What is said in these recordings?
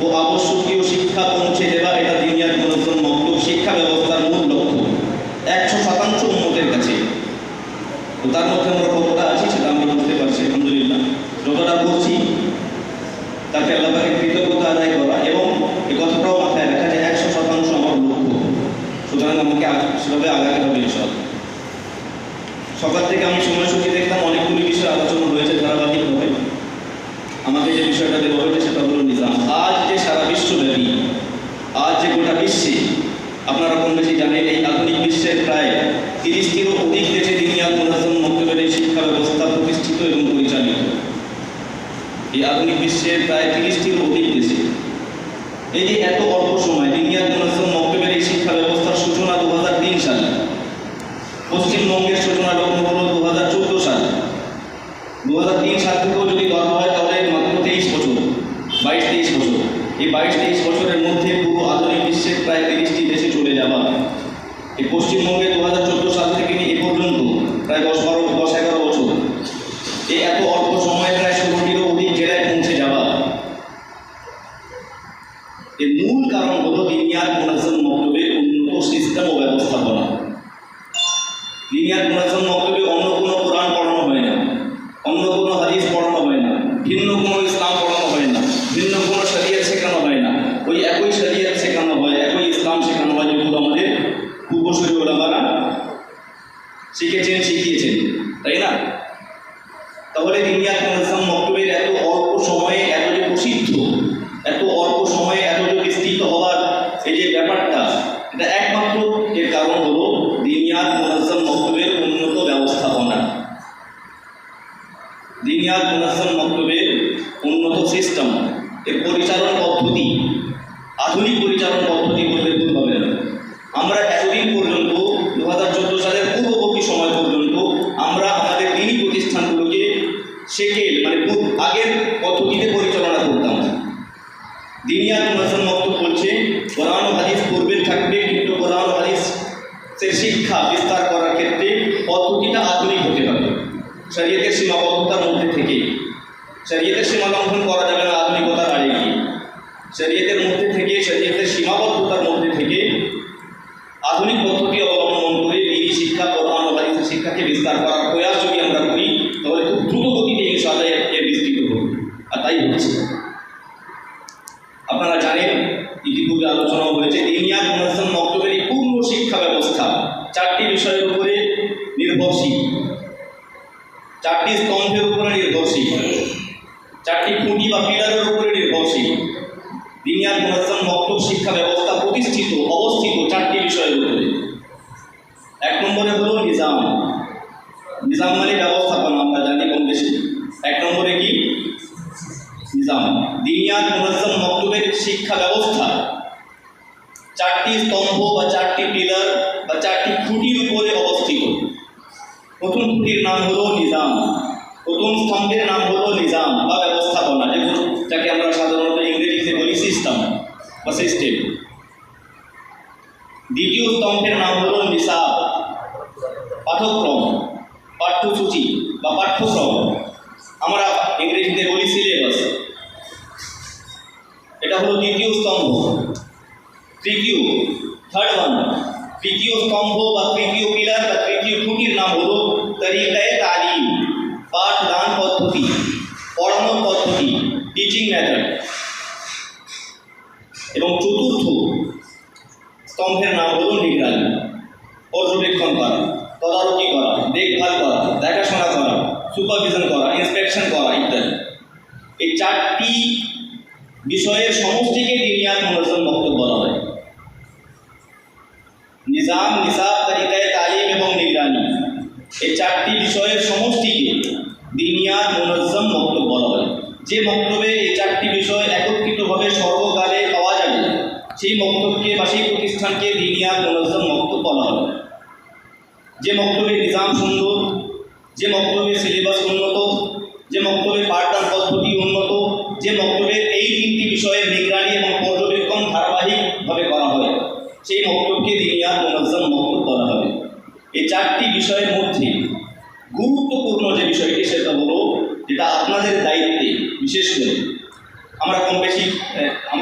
ও আবশ্যকীয় শিক্ষা পৌঁছে দেওয়া এটা দিনিয়ার মনোজন মক্তব শিক্ষা ব্যবস্থার মূল লক্ষ্য। একশো শতাংশ উন্নতের কাছে। তার মধ্যে আমরা কতটা আছি সেটা আমরা বুঝতে পারছি আলহামদুলিল্লাহ যতটা করছি তাকে আল্লাহকে কৃতজ্ঞতা আদায় করা এবং এই কথাটাও মাথায় রাখা যে একশো শতাংশ আমার লক্ষ্য সুতরাং আমাকে আগ- সেভাবে আগাতে হবে এসব সকাল থেকে আমি সময়সূচি দেখলাম অনেকগুলি বিষয় আলোচনা হয়েছে ধারাবাহিকভাবে আমাকে যে বিষয়টা দেওয়া হয়েছে সেটা হলো নিজাম। আজ যে সারা বিশ্বব্যাপী, আজ যে গোটা বিশ্বে, আপনারা কম বেশি জানেন, এই আধুনিক বিশ্বের প্রায় তিরিশটিরও অধিক দেশে দিনিয়াত মুনাজম মক্তবের শিক্ষা ব্যবস্থা প্রতিষ্ঠিত এবং পরিচালিত। এই আধুনিক বিশ্বের প্রায় তিরিশটির অধিক দেশে। এই যে এত অল্প সময় দিনিয়াত মুনাজম মক্তবের এই শিক্ষা ব্যবস্থার সূচনা দু হাজার তিন সালে পশ্চিমবঙ্গের সূচনা লগ্ন হলো দু হাজার চোদ্দ সালে দু হাজার তিন সাল থেকেও যদি ধরা হয় তাহলে মাত্র তেইশ বছর বাইশ তেইশ বছর এই বাইশ তেইশ বছরের মধ্যে পুরো আধুনিক বিশ্বের প্রায় তিরিশটি দেশে চলে যাওয়া। এই পশ্চিমবঙ্গে দু হাজার চোদ্দ সাল থেকে নিয়ে এ পর্যন্ত প্রায় দশ বারো, দশ এগারো বছর। এই এত অল্প সময়ে প্রায় ষোলোটিরও অধিক জেলায় পৌঁছে যাওয়া। এর মূল কারণ হলো দিনিয়ার মোনাজন মক্তবের উন্নত সিস্টেম ও ব্যবস্থাপনা। দিনিয়ার মোনাজন মক্তবে অন্য কোনো কোরআন পড়ানো হয় না। অন্য কোনো হাদিস পড়ানো হয় না। ভিন্ন কোনো দিনিয়াত মুনাজ্জম মক্তবের উন্নত সিস্টেম। এর পরিচালন পদ্ধতি আধুনিক পরিচালন পদ্ধতি শরীয়তের সীমাবদ্ধতার মধ্যে থেকে শরীয়তের সীমা লঙ্ঘন করা যাবে না, আধুনিকতার আড়ে গিয়ে। শরীয়তের মধ্যে থেকে শরীয়তের সীমাবদ্ধতার মধ্যে থেকে আধুনিক পদ্ধতি অবলম্বন করে এই শিক্ষা, কোরআন ও শিক্ষাকে বিস্তার করার প্রয়াস যদি আমরা করি, তাহলে খুব দ্রুত গতিতে এর এর বিস্তৃত হবে। আর তাই হচ্ছে। আপনারা জানেন, ইতিপূর্বে আলোচনা হয়েছে দিনিয়াত মুনাজ্জম মক্তবের এই পূর্ণ শিক্ষা ব্যবস্থা চারটি বিষয়ের উপরে নির্ভরশীল। চারটি স্তম্ভের উপরে নির্ভরশীল। চারটি খুঁটি বা পিলারের উপরে নির্ভরশীল। দিনিয়াত মুনাজ্জম মক্তব শিক্ষা ব্যবস্থা প্রতিষ্ঠিত, অবস্থিত চারটি বিষয়ের উপরে। এক নম্বরে হলো নিজাম। নিজাম মানে ব্যবস্থাপনা, আমরা জানি কম বেশি। এক নম্বরে কি? নিজাম। দিনিয়াত মুনাজ্জম মক্তবের শিক্ষা ব্যবস্থা। চারটি স্তম্ভ বা চারটি পিলার বা চারটি খুঁটির উপরে অবস্থিত। প্রথম খুঁটির নাম হলো নিজাম। প্রথম স্তম্ভের নাম হলো নিজাম বা ব্যবস্থাপনা, যেগুলো যাকে আমরা সাধারণত ইংরেজিতে বলি সিস্টেম বা সিস্টেম দ্বিতীয় স্তম্ভের নাম হলো নিসাব পাঠক্রম পাঠ্যসূচি বা পাঠ্যক্রম। আমরা ইংরেজিতে বলি সিলেবাস এটা হলো দ্বিতীয় স্তম্ভ। তৃতীয় থার্ড ওয়ান তৃতীয় স্তম্ভ বা তৃতীয় পিলার বা তৃতীয় খুঁটির নাম হলো তরিকায় তালিম পাঠদান পদ্ধতি পড়ানোর পদ্ধতি টিচিং মেথড এবং চতুর্থ স্তম্ভের নাম হলো নিগরানি পর্যবেক্ষণ করা তদারকি করা দেখভাল করা দেখাশোনা করা সুপারভিশন করা ইন্সপেকশন করা ইত্যাদি এই চারটি বিষয়ের সমষ্টিকে দিনিয়াত মুনাজ্জম বক্তব্য বলা হয় নিজাম নিসাব তরিকায় তালিম এবং নিগরানি এই চারটি বিষয়ের সমষ্টিকে দিনিয়াত মুনাজ্জম বক্তব্য বলা হয়। যে বক্তব্যে এই চারটি বিষয় একত্রিতভাবে সর্বকালে পাওয়া যাবে, সেই বক্তব্যকে বা সেই প্রতিষ্ঠানকে দিনিয়াত মুনাজ্জম বক্তব্য বলা হয়। যে মক্তবের নিজাম সুন্দর, যে মক্তবের সিলেবাস উন্নত, যে মক্তবের পাঠদান পদ্ধতি উন্নত, যে মক্তবের এই তিনটি বিষয়ের নিগরানি এবং পর্যবেক্ষণ ধারাবাহিকভাবে করা হয়, সেই মক্তবকে দিনিয়াত মুনাজ্জম মক্তব বলা হবে। এই চারটি বিষয়ের মধ্যে গুরুত্বপূর্ণ যে বিষয়টি সেটা হলো যেটা আপনাদের দায়িত্বে বিশেষ করে আমরা কম বেশি আহ,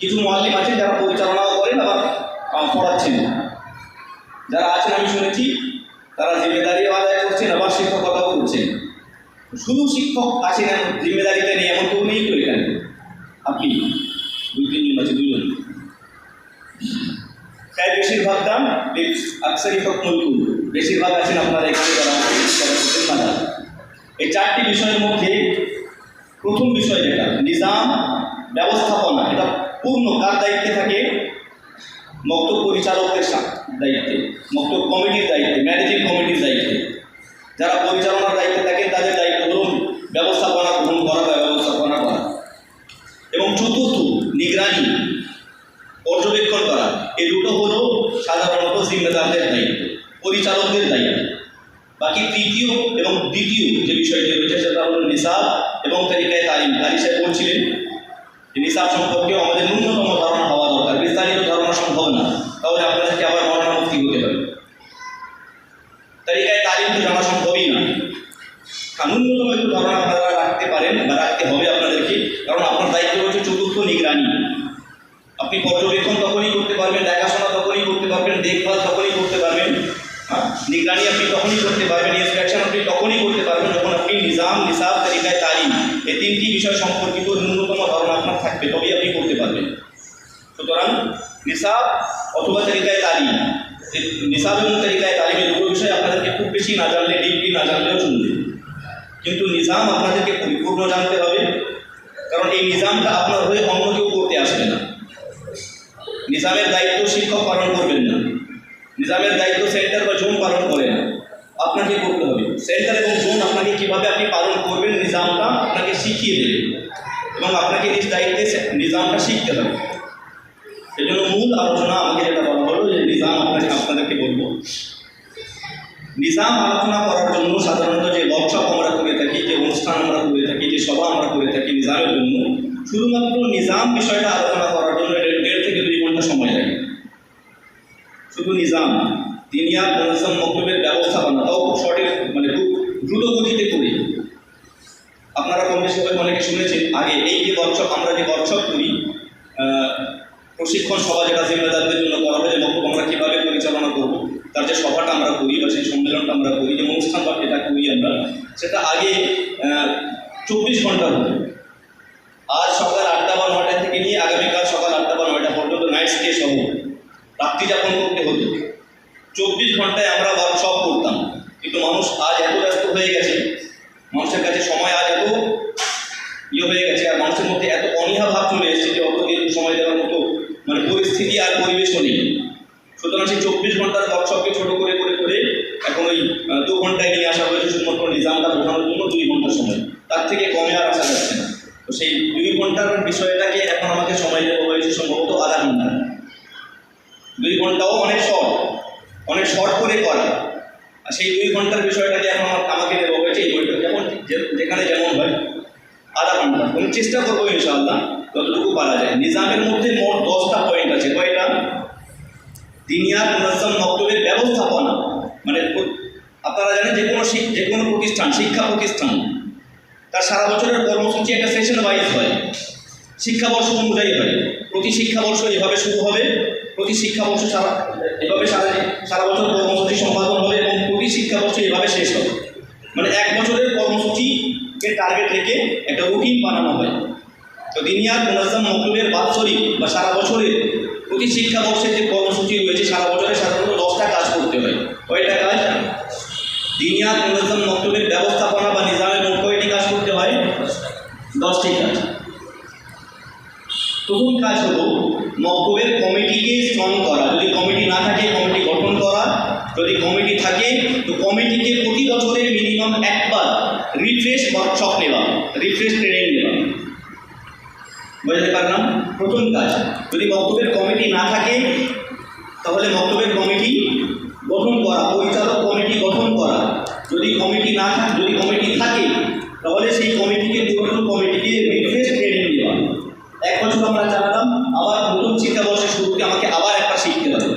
কিছু মোয়াল্লিম আছেন যারা পরিচালনাও করেন, আবার পড়াচ্ছেন। যারা আছেন আমি শুনেছি, তারা জিম্মেদারিও আদায় করছেন, আবার শিক্ষকতাও করছেন। শুধু শিক্ষক আছেন জিম্মেদারিতে নেই, এমন কেউ নেই তো এখানে। আপনি, দুই তিনজন আছে, দুজন। তাই বেশিরভাগ দাম আকসারি হকমুল বেশিরভাগ আছেন আপনারা এখানে যারা। এই চারটি বিষয়ের মধ্যে প্রথম বিষয় যেটা নিজাম, ব্যবস্থাপনা, এটা পূর্ণ কার দায়িত্বে থাকে মক্তব পরিচালকদের দায়িত্বে, মক্তব কমিটির দায়িত্বে, ম্যানেজিং কমিটির দায়িত্বে। যারা পরিচালনার দায়িত্বে থাকেন, তাদের দায়িত্ব ধরুন ব্যবস্থাপনা গ্রহণ করা বা ব্যবস্থাপনা করা। এবং চতুর্থ, নিগরানি, পর্যবেক্ষণ করা। এই দুটো হলো সাধারণত জিম্মেদারদের দায়িত্ব, পরিচালকদের দায়িত্ব। বাকি তৃতীয় এবং দ্বিতীয় যে বিষয়টি রয়েছে, সেটা হলো নিসাব তালিকায় সাহেব নিসাব সম্পর্কেও আমাদের ন্যূনতম ধারণা হওয়া দরকার, বিস্তারিত ধারণা সম্ভব না। তাহলে আপনাদেরকে আবার মরণামুক্তি হতে হবে। তালিকায় তালিম তো জানা সম্ভবই না। ন্যূনতম একটু ধারণা আপনারা রাখতে পারেন বা রাখতে হবে আপনাদেরকে, কারণ আপনার দায়িত্ব রয়েছে চতুর্থ নিগরানি। আপনি পর্যবেক্ষণ তখনই করতে পারবেন, দেখাশোনা তখনই করতে পারবেন, দেখভাল তখনই করতে পারবেন। হ্যাঁ নিগরানি আপনি তখনই করতে পারবেন ইন্সপেকশন আপনি তখনই করতে পারবেন যখন আপনি নিজাম, নিসাব এই তিনটি বিষয় সম্পর্কিত ন্যূনতম ধারণা আপনার থাকবে, তবেই আপনি করতে পারবেন। সুতরাং নিসাব অথবা তালিকায় তালিম। নিসাব এবং তালিকায় তালিমের দুটো বিষয় আপনাদেরকে খুব বেশি না জানলে ডিগ্রি না জানলেও চলবে। কিন্তু নিজাম আপনাদেরকে পরিপূর্ণ জানতে হবে, কারণ এই নিজামটা আপনার হয়ে অন্য কেউ করতে আসবে না। নিজামের দায়িত্ব শিক্ষক পালন করবেন না। নিজামের দায়িত্ব সেন্টার বা জোন পালন করে না আপনাকে করতে হবে সেন্টার জোন আপনাকে কীভাবে আপনি পালন করবেন নিজামটা আপনাকে শিখিয়ে দেবে। এবং আপনাকে নিজ দায়িত্বে নিজামটা শিখতে হবে। এই জন্য মূল আলোচনা আমাকে যেটা বলা হলো যে নিজাম আপনাকে আপনাদেরকে বলব। নিজাম আলোচনা করার জন্য সাধারণত যে ওয়ার্কশপ আমরা করে থাকি, যে অনুষ্ঠান আমরা করে থাকি, যে সভা আমরা করে থাকি নিজামের জন্য, শুধুমাত্র নিজাম বিষয়টা আলোচনা করার জন্য দেড় থেকে দুই ঘণ্টা সময় লাগে। শুধু নিজাম, দিনিয়ার মনসম ব্যবস্থাপনা, তাও শর্টের মানে দ্রুত গতিতে করে। আপনারা কম হয়তো অনেকে শুনেছেন, আগে এই যে ওয়ার্কশপ আমরা যে ওয়ার্কশপ করি প্রশিক্ষণ সভা যেটা জিম্মেদারদের জন্য করা হয়, যে বক্তব্য আমরা কীভাবে পরিচালনা করব, তার যে সভাটা আমরা করি বা সেই সম্মেলনটা আমরা করি, যে অনুষ্ঠান বা যেটা করি আমরা, সেটা আগে চব্বিশ ঘণ্টা হতো আজ সকাল আটটা বা নয়টা থেকে নিয়ে আগামীকাল সকাল আটটা বা নয়টা পর্যন্ত নাইট স্টে সহ, রাত্রি যাপন করতে হতো। চব্বিশ ঘন্টায় আমরা ওয়ার্কশপ করতাম। কিন্তু মানুষ আজ এত ব্যস্ত হয়ে গেছে, মানুষের কাছে সময় আজ এত ইয়ে হয়ে গেছে, আর মানুষের মধ্যে এত অনীহা ভাব চলে এসেছে যে দীর্ঘ সময় দেওয়ার মতো মানে পরিস্থিতি আর পরিবেশও নেই। সুতরাং সেই চব্বিশ ঘণ্টার ওয়ার্কশপকে ছোট করে করে করে এখন ওই দু ঘন্টায় নিয়ে আসা হয়েছে, শুধুমাত্র নিজামটা বোঝানোর জন্য দুই ঘণ্টা সময়। তার থেকে কমে আর আসা যাচ্ছে না। তো সেই দুই ঘণ্টার বিষয়টাকে এখন আমাকে সময় দেওয়া হয়েছে সম্ভবত আধা ঘণ্টা। দুই ঘন্টাও অনেক শর্ট অনেক শর্ট করে করা। সেই দুই ঘণ্টার বিষয়টাকে এখন আমার- আমাকে দেওয়া হয়েছে এই বইটা যেমন যেখানে যেমন হয়, আধা ঘণ্টা। আমি চেষ্টা করব ইনশাআল্লাহ যতটুকু পারা যায়। নিজামের মধ্যে মোট দশটা পয়েন্ট আছে। কয়টা? দিনিয়ার মুনাজ্জম, মক্তবের ব্যবস্থাপনা। মানে আপনারা জানেন যে কোনো যে কোনো প্রতিষ্ঠান, শিক্ষা প্রতিষ্ঠান, তার সারা বছরের কর্মসূচি একটা সেশন ওয়াইজ হয়। শিক্ষাবর্ষ অনুযায়ী হয়। প্রতি শিক্ষাবর্ষ এভাবে শুরু হবে। প্রতি শিক্ষাবর্ষ সারা এভাবে সারা সারা বছর কর্মসূচি সম্পাদন হবে। প্রতি শিক্ষাবর্ষ এভাবে শেষ হবে। মানে এক বছরের কর্মসূচিকে টার্গেট রেখে একটা রুটিন বানানো হয়। তো দিনিয়ার মুনাজ্জাম মকলুবের বাৎসরিক বা সারা বছরের প্রতি শিক্ষাবর্ষের যে কর্মসূচি রয়েছে, সারা বছরে সাধারণত দশটা কাজ করতে হয়। কয়টা কাজ? দিনিয়ার মুনাজ্জাম মকলুবের ব্যবস্থাপনা বা নিজামের মোট কয়টি কাজ করতে হয়? দশটি কাজ। প্রথম কাজ হলো মক্তবের কমিটিকে স্ট্রং করা। যদি কমিটি না থাকে, কমিটি গঠন যদি কমিটি থাকে, তো কমিটিকে প্রতি বছরে মিনিমাম একবার রিফ্রেশ ওয়ার্কশপ নেওয়া রিফ্রেশ ট্রেনিং নেওয়া। বুঝতে পারলাম প্রথম কাজ। যদি মক্তবের কমিটি না থাকে, তাহলে মক্তবের কমিটি গঠন করা, পরিচালক কমিটি গঠন করা। যদি কমিটি না থাকে যদি কমিটি থাকে, তাহলে সেই কমিটিকে পুরাতন কমিটিকে রিফ্রেশ ট্রেনিং দেওয়া এক বছর আমরা চালালাম আবার নতুন শিক্ষাবর্ষের শুরুতে আমাকে আবার একটা শিখতে হবে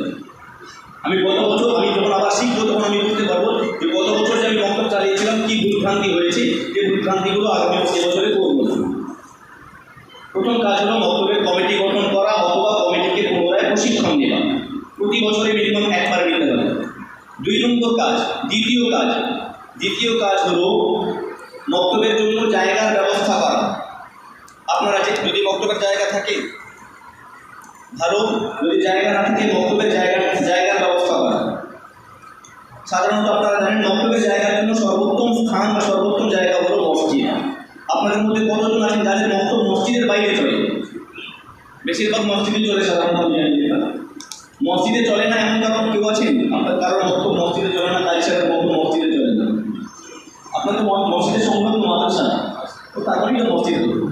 আমি গত বছর আমি যখন আবার শিখব তখন আমি বুঝতে পারব যে গত বছর যে আমি বক্তব্য চালিয়েছিলাম কী ভুলভ্রান্তি হয়েছে যে ভুলভ্রান্তিগুলো আগামী বছরে করব না প্রথম কাজ হলো মক্তবের কমিটি গঠন করা অথবা কমিটিকে পুনরায় প্রশিক্ষণ দেওয়া প্রতি বছরে মিনিমাম একবার নিতে হবে দুই নম্বর কাজ দ্বিতীয় কাজ দ্বিতীয় কাজ হলো বক্তব্যের জন্য জায়গার ব্যবস্থা করা আপনারা যদি বক্তব্যের জায়গা থাকে, ভালো, যদি জায়গা না থাকে বক্তব্যের জায়গা জায়গার ব্যবস্থা করা। সাধারণত আপনারা জানেন বক্তব্যের জায়গার জন্য সর্বোত্তম স্থান বা সর্বোত্তম জায়গা হলো মসজিদ। আপনাদের মধ্যে কতজন আছেন যাদের বক্তব্য মসজিদের বাইরে চলে? বেশিরভাগ মসজিদে চলে সাধারণত। মসজিদে চলে না এমন কারণ কেউ আছেন? আপনার কারণ বক্তব্য মসজিদে চলে না কালচারের বক্তব্য মসজিদে চলে না। আপনাদের মসজিদের সংলগ্ন মাদ্রাসা তো তারপরেই তো মসজিদ হলো।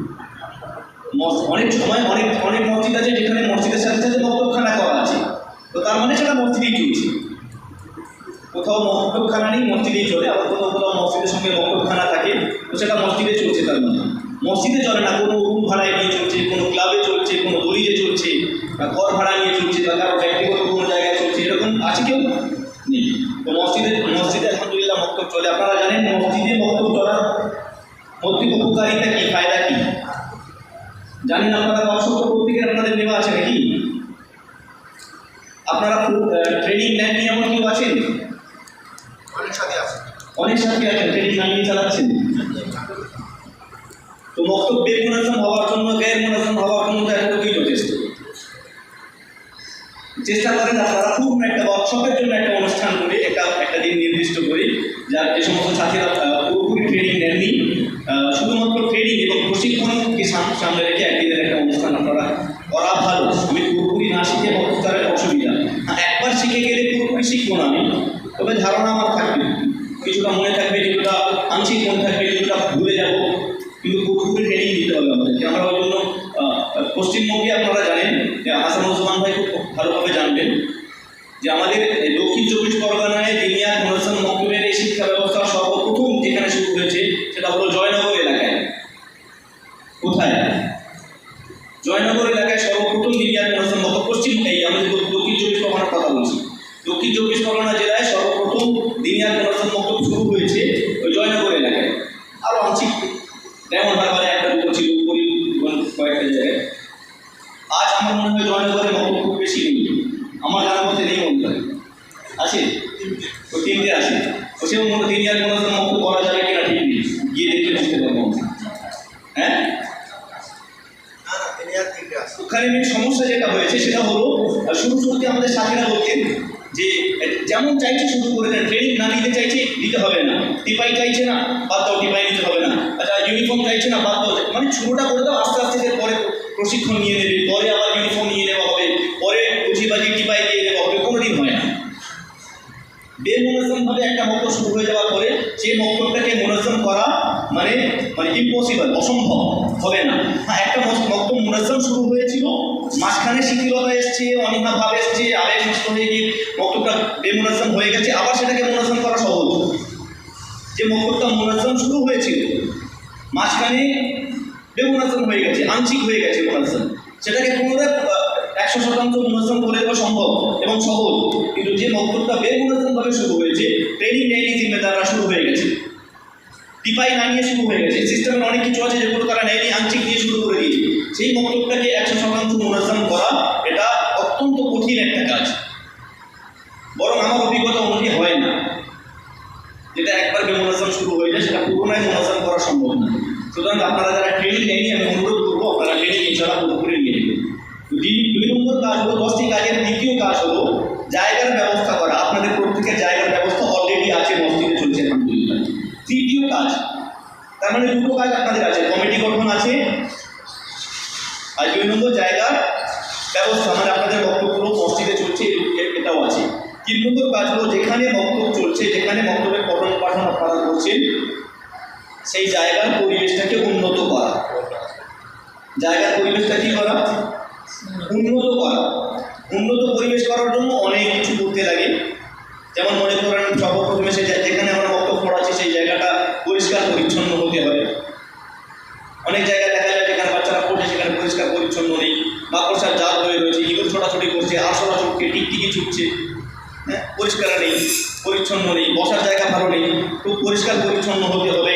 মস- অনেক সময় অনেক অনেক মসজিদ আছে যেখানে মসজিদের সাথে সাথে মক্তবখানা করা আছে তো তার মানে সেটা মসজিদেই চলছে কোথাও মক্তবখানা নেই মসজিদেই চলে আবার কোথাও কোথাও মসজিদের সঙ্গে মক্তবখানা থাকে তো সেটা মসজিদে চলছে তার মানে মসজিদে চলে না কোনো রুম ভাড়ায় নিয়ে চলছে কোনো ক্লাবে চলছে কোনো গলিজে চলছে বা ঘর ভাড়া নিয়ে চলছে বা কারও ব্যক্তিগত কোনো জায়গায় চলছে এরকম আছে কেউ নেই তো মসজিদে মসজিদে আলহামদুলিল্লাহ মক্তব চলে আপনারা জানেন মসজিদে মক্তব চলার মধ্যে উপকারিতা কি ফায়দা কি? জানেন আপনারা অসংখ্য প্রত্যেকের আপনাদের নেওয়া আছে নাকি? আপনারা ট্রেনিং নেননি এমন কেউ আছেন? অনেক সাথে আছে। অনেক সাথী আছেন ট্রেনিং না নিয়ে চালাচ্ছেন? তো বক্তব্য বেমুনাজম হওয়ার জন্য গ্যার মুনাজম হওয়ার জন্য তো এতটুকুই যথেষ্ট? চেষ্টা করেন আপনারা খুব একটা ওয়ার্কশপের জন্য একটা অনুষ্ঠান করে একটা একটা দিন নির্দিষ্ট করে যার যে সমস্ত সাথীরা আহ, পুরোপুরি ট্রেনিং নেননি আহ, শুধুমাত্র ট্রেনিং এবং প্রশিক্ষণকে সাম- সামনে রেখে একদিনের একটা অনুষ্ঠান আপনারা করা ভালো আমি পুরোপুরি না শিখে বক্তৃতার অসুবিধা হ্যাঁ, একবার শিখে গেলে পুরোপুরি শিখব না আমি তবে ধারণা আমার থাকবে কিছুটা মনে থাকবে কিছুটা আংশিক মনে থাকবে কিছুটা ভুলে যাব কিন্তু পুরোপুরি ট্রেনিং দিতে হবে আমাদেরকে আমরা ওই জন্য আহ, পশ্চিমবঙ্গে আপনারা জানেন যে হাসানুজ্জামান ভাই খুব ভালোভাবে জানবেন যে আমাদের এই দক্ষিণ চব্বিশ পরগনায় দিনিয়া মনসান মক্তবের এই শিক্ষা ব্যবস্থা সর্বপ্রথম যেখানে শুরু হয়েছে সেটা হলো জয়নগর এলাকায় কোথায় জয়নগর এলাকায় সর্বপ্রথম দিনিয়ার মনসান মক্তব পশ্চিম এই আমাদের দক্ষিণ চব্বিশ পরগনার কথা বলছি দক্ষিণ চব্বিশ পরগনা জেলায় সর্বপ্রথম দিনিয়ার মনসান মক্তব শুরু হয়েছে ওই জয়নগর এলাকায় আরও আংশিক যেমন বারবারে একটা দুটো ছিল পরিবহন কয়েকটা জায়গায় আজ আমার মনে হয় জয়নগরের মক্তব খুব বেশি নেই আমার জানার মধ্যে নেই মনে হয় আছে তো তিনটে আছে তো সে মনে দিন আর কোনো মক্তব করা যাবে কিনা ঠিক নেই। গিয়ে দেখলে বুঝতে পারব হ্যাঁ? ওখানে মেন সমস্যা যেটা হয়েছে, সেটা হলো শুরু শুরুতে আমাদের সাথীরা বলতেন যে যেমন চাইছে শুরু করে দেন ট্রেনিং না নিতে চাইছে, দিতে হবে না। টিপাই চাইছে না, বাদ দাও, টিপাই নিতে হবে না। আচ্ছা ইউনিফর্ম চাইছে না, বাদ দাও। মানে শুরুটা করে দাও, আস্তে আস্তে পরে প্রশিক্ষণ নিয়ে নেবে, পরে আবার ইউনিফর্ম নিয়ে নেওয়া হবে, পরে পুঁজিবাজি টিপাই দিয়ে দেওয়া হবে, কোনোদিন হয় না। বেমুনাজম ভাবে একটা মক্তব শুরু হয়ে যাওয়ার পরে সেই মক্তবটাকে মুনাজম করা মানে মানে ইম্পসিবল অসম্ভব, হবে না। হ্যাঁ একটা মক্তব মুনাজম শুরু হয়েছিল, মাঝখানে শিথিলতা এসছে অনীহা ভাব এসছে আবেগ নষ্ট হয়ে গিয়ে মক্তবটা বেমুনাজম হয়ে গেছে, আবার সেটাকে মুনাজম করা সহজ। যে মক্তবটা মুনাজম শুরু হয়েছিল, মাঝখানে বেমুনাজম হয়ে গেছে, আংশিক হয়ে গেছে মুনাজম সেটাকে পুনরায় একশো শতাংশ মুনাজম করে দেওয়া সম্ভব এবং সহজ। কিন্তু যে মক্তবটা বেমুনাজম ভাবে শুরু হয়েছে ট্রেনিং নেয়নি জিম্মেদাররা শুরু হয়ে গেছে। টিপাই না নিয়ে শুরু হয়ে গেছে। সিস্টেমের অনেক কিছু আছে যেগুলো তারা নেয়নি আংশিক দিয়ে শুরু করে দিয়েছে। সেই মক্তবটাকে একশো শতাংশ মুনাজম করা, এটা অত্যন্ত কঠিন একটা কাজ। বরং আমার অভিজ্ঞতা অনুযায়ী হয় না। যেটা একবার বেমোনাজম শুরু হয়ে যায়, সেটা পুরোনায় মোনাজম করা সম্ভব না। সুতরাং আপনারা যারা ট্রেনিং নেয়নি, আমি অনুরোধ করব আপনারা ট্রেনিং ইনশাল্লাহ পুরোপুরি নিয়ে নেবেন দুই দুই নম্বর কাজ হলো দশটি কাজের দ্বিতীয় কাজ হলো জায়গার ব্যবস্থা করা আপনাদের প্রত্যেকের জায়গার ব্যবস্থা অলরেডি আছে মসজিদে চলছে আলহামদুলিল্লাহ তৃতীয় কাজ তার মানে দুটো কাজ আপনাদের আছে কমিটি গঠন আছে আর দুই নম্বর জায়গার ব্যবস্থা মানে আপনাদের বক্তব্য মসজিদে চলছে এ- এটাও আছে তিন নম্বর কাজ হলো যেখানে বক্তব্য চলছে যেখানে বক্তব্যের পঠন পাঠন আপনারা করছেন সেই জায়গার পরিবেশটাকে উন্নত করা জায়গার পরিবেশটা কি করা? উন্নত করা। উন্নত পরিবেশ করার জন্য অনেক কিছু করতে লাগে। যেমন মনে করেন সর্বপ্রথমে সে যেখানে আমরা বক্তব্য পড়াচ্ছি সেই জায়গাটা পরিষ্কার পরিচ্ছন্ন হতে হবে। অনেক জায়গায় দেখা যায়, যেখানে বাচ্চারা পড়ছে, সেখানে পরিষ্কার পরিচ্ছন্ন নেই। মাকড়সার জাল হয়ে রয়েছে, ইঁদুর ছোটাছুটি করছে আরশোলা চুটকে টিকটিকি ছুটছে। হ্যাঁ পরিষ্কার নেই, পরিচ্ছন্ন নেই, বসার জায়গা ভালো নেই। খুব পরিষ্কার পরিচ্ছন্ন হতে হবে